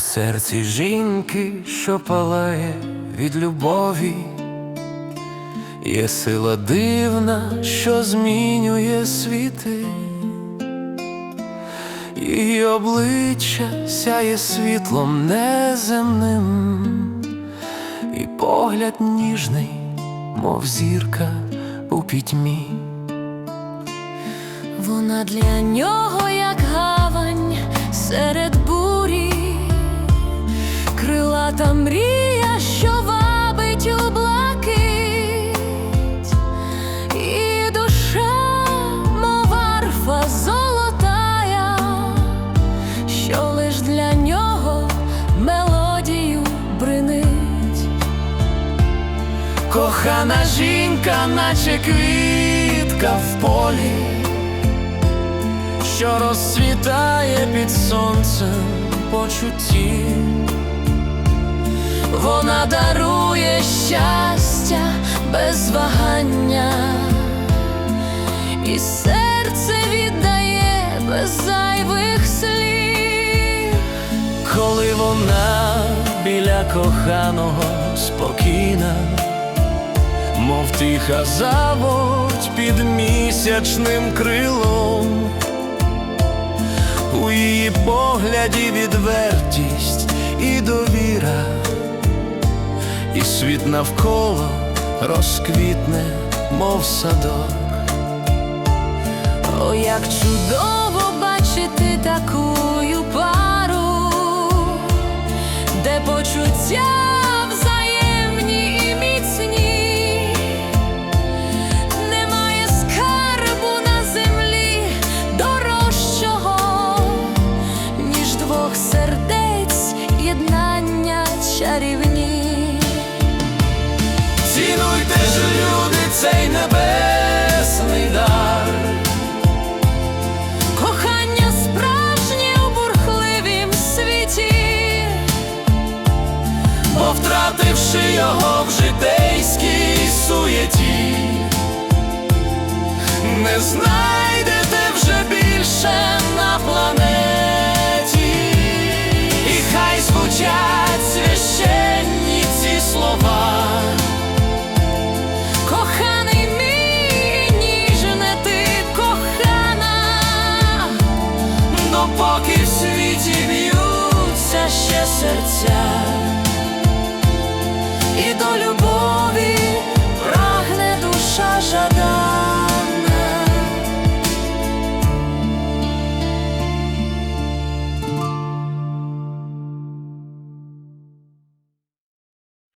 серці жінки, що палає від любові, є сила дивна, що змінює світи, її обличчя сяє світлом неземним, і погляд ніжний, мов зірка у пітьмі. Вона для нього, як гавань серед крилата мрія, що вабить у блакить, і душа, мов арфа золотая, що лиш для нього мелодію бринить. Кохана жінка, наче квітка в полі, що розцвітає під сонцем почутті. Вона дарує щастя без вагання, і серце віддає без зайвих слів. Коли вона біля коханого спокійна, мов тиха заводь під місячним крилом, у її погляді відвертість і довіра, і світ навколо розквітне, мов садок. О, як чудово бачити такую пару, де почуття сердець єднання чарівні. Втративши його в житейській суєті, не знайдете вже більше на планеті, і хай звучать священні ці слова. Коханий мій ніжне ти кохана, допоки в світі б'ються ще серця. 傻瓜